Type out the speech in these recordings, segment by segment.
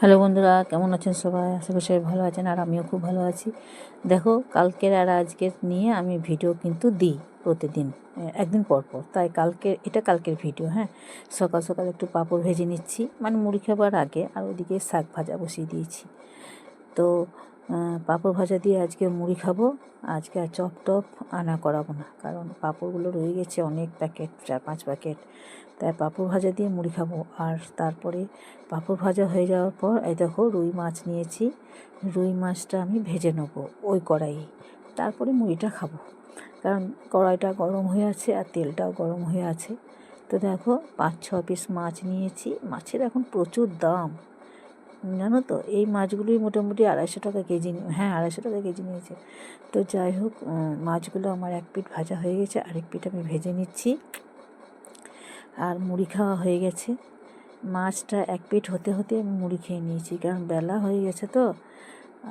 Hello বন্ধুরা, কেমন আছেন সবাই? আশা করি সবাই ভালো আছেন আর আমিও খুব ভালো আছি। দেখো, কালকের আর আজকের নিয়ে আমি ভিডিও কিন্তু দিই প্রতিদিন একদিন পর পর। তাই কালকের, এটা কালকের ভিডিও হ্যাঁ? সকাল সকাল একটু পাঁপড় ভেজে নিচ্ছি মানে মুড়ি খাবার আগে, আর ওদিকে শাক ভাজা বসিয়ে দিয়েছি। তো পাঁপড় ভাজা দিয়ে আজকে মুড়ি খাব। আজকে আর চপ টপ আনা করাবো না, কারণ পাঁপড়গুলো রয়ে গেছে অনেক প্যাকেট, চার পাঁচ প্যাকেট। তাই পাঁপড় ভাজা দিয়ে মুড়ি খাব। আর তারপরে পাঁপড় ভাজা হয়ে যাওয়ার পর, এই দেখো রুই মাছ নিয়েছি। রুই মাছটা আমি ভেজে নেব ওই কড়াই তারপরে মুড়িটা খাব। কারণ কড়াইটা গরম হয়ে আছে আর তেলটাও গরম হয়ে আছে। তো দেখো পাঁচ ছ পিস মাছ নিয়েছি। মাছের এখন প্রচুর দাম। জানো তো, এই মাছগুলোই মোটামুটি আড়াইশো টাকা কেজি হ্যাঁ আড়াইশো টাকা কেজি নিয়েছে। তো যাই হোক মাছগুলো আমার এক পিঠ ভাজা হয়ে গেছে, আরেক পিঠ আমি ভেজে নিচ্ছি। আর মুড়ি খাওয়া হয়ে গেছে। মাছটা এক পিঠ হতে হতে আমি মুড়ি খেয়ে নিয়েছি, কারণ বেলা হয়ে গেছে তো।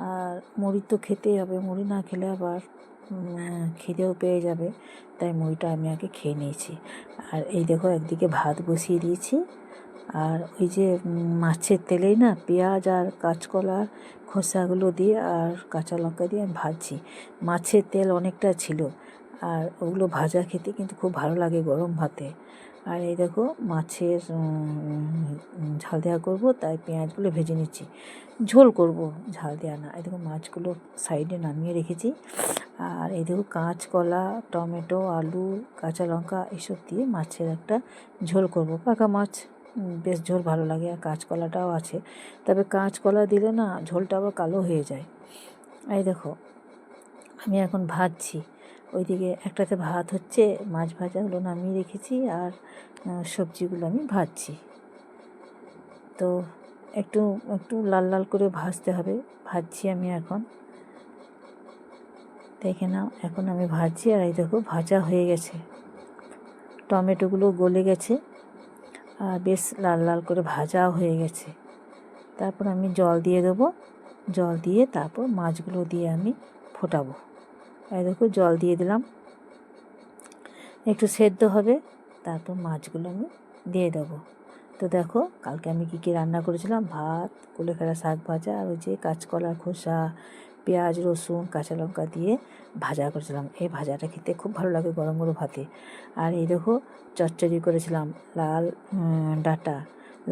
আর মুড়ি তো খেতেই হবে, মুড়ি না খেলে আবার খিদেও পেয়ে যাবে, তাই মুড়িটা আমি আগে খেয়ে নিয়েছি। আর এই দেখো, একদিকে ভাত বসিয়ে দিয়েছি আর ওই যে মাছের তেলেই না পেঁয়াজ আর কাঁচকলা খোসাগুলো দিয়ে আর কাঁচা লঙ্কা দিয়ে আমি ভাজছি। মাছের তেল অনেকটা ছিল আর ওগুলো ভাজা খেতে কিন্তু খুব ভালো লাগে গরম ভাতে। আর এই দেখো, মাছের ঝাল দেওয়া করব, তাই পেঁয়াজগুলো ভেজে নিচ্ছি। ঝোল করব ঝাল দেওয়া না। এই দেখো, মাছগুলো সাইডে নামিয়ে রেখেছি। আর এই দেখো, কাঁচকলা, টমেটো, আলু, কাঁচা লঙ্কা, এসব দিয়ে মাছের একটা ঝোল করব। পাকা মাছ। বেশ ঝোল ভালো লাগে আর কাঁচকলাটাও আছে। তবে কাঁচকলা দিলে না ঝোলটা আবার কালো হয়ে যায়। এই দেখো, আমি এখন ভাজছি। ওইদিকে একটাতে ভাত হচ্ছে, মাছ ভাজাগুলো নামিয়ে রেখেছি আর সবজিগুলো আমি ভাজছি। তো একটু একটু লাল লাল করে ভাজতে হবে। ভাজছি আমি এখন। দেখে নাও, এখন আমি ভাজছি আর এই দেখো ভাজা হয়ে গেছে। টমেটোগুলো গলে গেছে। বেশ লাল লাল করে ভাজাও হয়ে গেছে। তারপর আমি জল দিয়ে দেবো। জল দিয়ে তারপর মাছগুলো দিয়ে আমি ফোটাবো। এই দেখো, জল দিয়ে দিলাম। একটু সেদ্ধ হবে, তারপর মাছগুলো আমি দিয়ে দেবো। তো দেখো, কালকে আমি কী কী রান্না করেছিলাম? ভাত, কুলেখাড়া শাক ভাজা, আর ওই যে কাঁচকলার খোসা পেঁয়াজ, রসুন, কাঁচা লঙ্কা দিয়ে ভাজা করেছিলাম। এই ভাজাটা খেতে খুব ভালো লাগে গরম গরম ভাতে। আর এই দেখো, চচ্চড়ি করেছিলাম লাল ডাটা।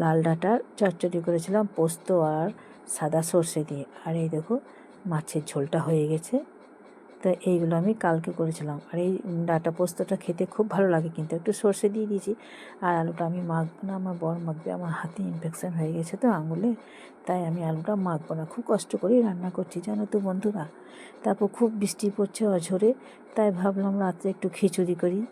লাল ডাটার চচ্চড়ি করেছিলাম পোস্ত আর সাদা সর্ষে দিয়ে। আর এই দেখো, মাছের ঝোলটা হয়ে গেছে। তো এইগুলো আমি কালকে করেছিলাম। আর এই ডাটা পোস্তটা খেতে খুব ভালো লাগে কিন্তু। একটু সর্ষে দিয়ে দিয়েছি। আর আলুটা আমি মাখবো না, আমার বর মাখবে। আমার হাতে ইনফেকশান হয়ে গেছে তো আঙুলে। তাই আমি আলুটা মাখবো না। খুব কষ্ট করেই রান্না করছি, জানো তো বন্ধুরা। তারপর খুব বৃষ্টি পড়ছে অঝরে। তাই ভাবলাম রাত্রে একটু খিচুড়ি করি।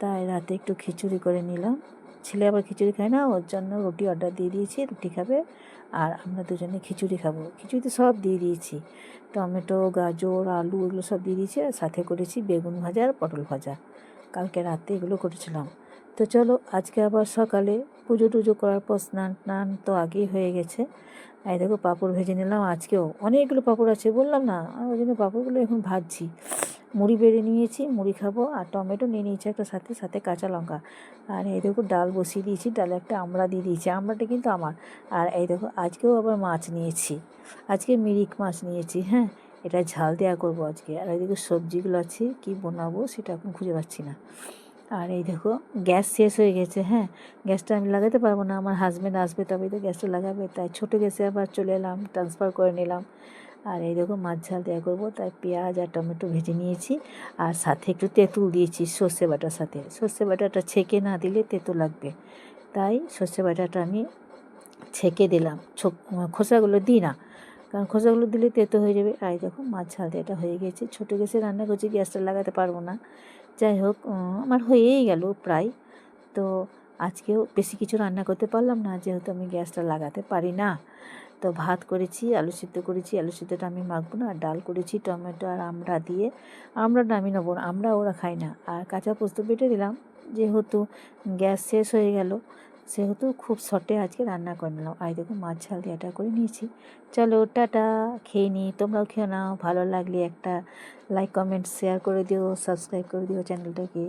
তাই রাতে একটু খিচুড়ি করে নিলাম। ছেলে আবার খিচুড়ি খায় না, ওর জন্য রুটি অর্ডার দিয়ে দিয়েছি, রুটি খাবে। আর আমরা দুজনে খিচুড়ি খাব। খিচুড়িতে সব দিয়ে দিয়েছি। টমেটো, গাজর, আলু এগুলো সব দিয়ে দিয়েছি আর সাথে করেছি বেগুন ভাজা আর পটল ভাজা। কালকে রাতে এগুলো করেছিলাম। তো চলো, আজকে আবার সকালে পুজো টুজো করার পর স্নান টান তো আগেই হয়ে গেছে। এই দেখো পাঁপড় ভেজে নিলাম, আজকেও অনেকগুলো পাঁপড় আছে, বললাম না ওই জন্য পাঁপড়গুলো এখন ভাজছি। মুড়ি বেড়ে নিয়েছি, মুড়ি খাব আর টমেটো নিয়ে নিয়েছি একটা সাথে সাথে কাঁচা লঙ্কা। আর এই দেখো ডাল বসিয়ে দিয়েছি, ডালে একটা আমড়া দিয়ে দিয়েছি, আমড়াটা কিন্তু আমার। আর এই দেখো আজকেও আবার মাছ নিয়েছি, আজকে মিরিক মাছ নিয়েছি হ্যাঁ এটা ঝাল দেওয়া করব আজকে। আর এই এদিকে সবজিগুলো আছে, কি বানাবো সেটা এখন খুঁজে পাচ্ছি না। আর এই দেখো গ্যাস শেষ হয়ে গেছে হ্যাঁ গ্যাসটা আমি লাগাতে পারব না, আমার হাজব্যান্ড আসবে তবেই তো গ্যাসটা লাগাবে, তাই ছোটো গ্যাসে আবার চলে এলাম ট্রান্সফার করে নিলাম। আর এই দেখো মাছ ঝাল দেওয়া করব, তাই পেঁয়াজ আর টমেটো ভেজে নিয়েছি। আর সাথে একটু তেঁতুল দিয়েছি, সর্ষে বাটার সাথে। সর্ষে বাটাটা ছেঁকে না দিলে তেঁতুল লাগবে। তাই সর্ষে বাটাটা আমি ছেঁকে দিলাম। খোসাগুলো দিই না, কারণ খোসাগুলো দিলে তেতো হয়ে যাবে। আর দেখো মাছ ঝাল এটা হয়ে গেছে। ছোটো গ্যাসে রান্না করছি, গ্যাসটা লাগাতে পারব না। যাই হোক আমার হয়েই গেল প্রায়। তো আজকেও বেশি কিছু রান্না করতে পারলাম না, যেহেতু আমি গ্যাসটা লাগাতে পারি না। তো ভাত করেছি, আলু সিদ্ধ করেছি। আলু সিদ্ধটা আমি মাখবো না, আর ডাল করেছি, টমেটো আর আমরা দিয়ে। আমরা আমি নেব আমরা ওরা খাই না। আর কাঁচা পোস্ত বেটে দিলাম, যেহেতু গ্যাস শেষ হয়ে গেল, সেহেতু খুব শর্টে আজকে রান্না করে নিলাম। আই দেখো মাছ ঝাল দিয়ে এটা করে নিয়েছি। চলো, টাটা, খেয়ে নিই, তোমরাও খেয়ে নাও। ভালো লাগলে একটা লাইক, কমেন্ট, শেয়ার করে দিও, সাবস্ক্রাইব করে দিও চ্যানেলটাকে।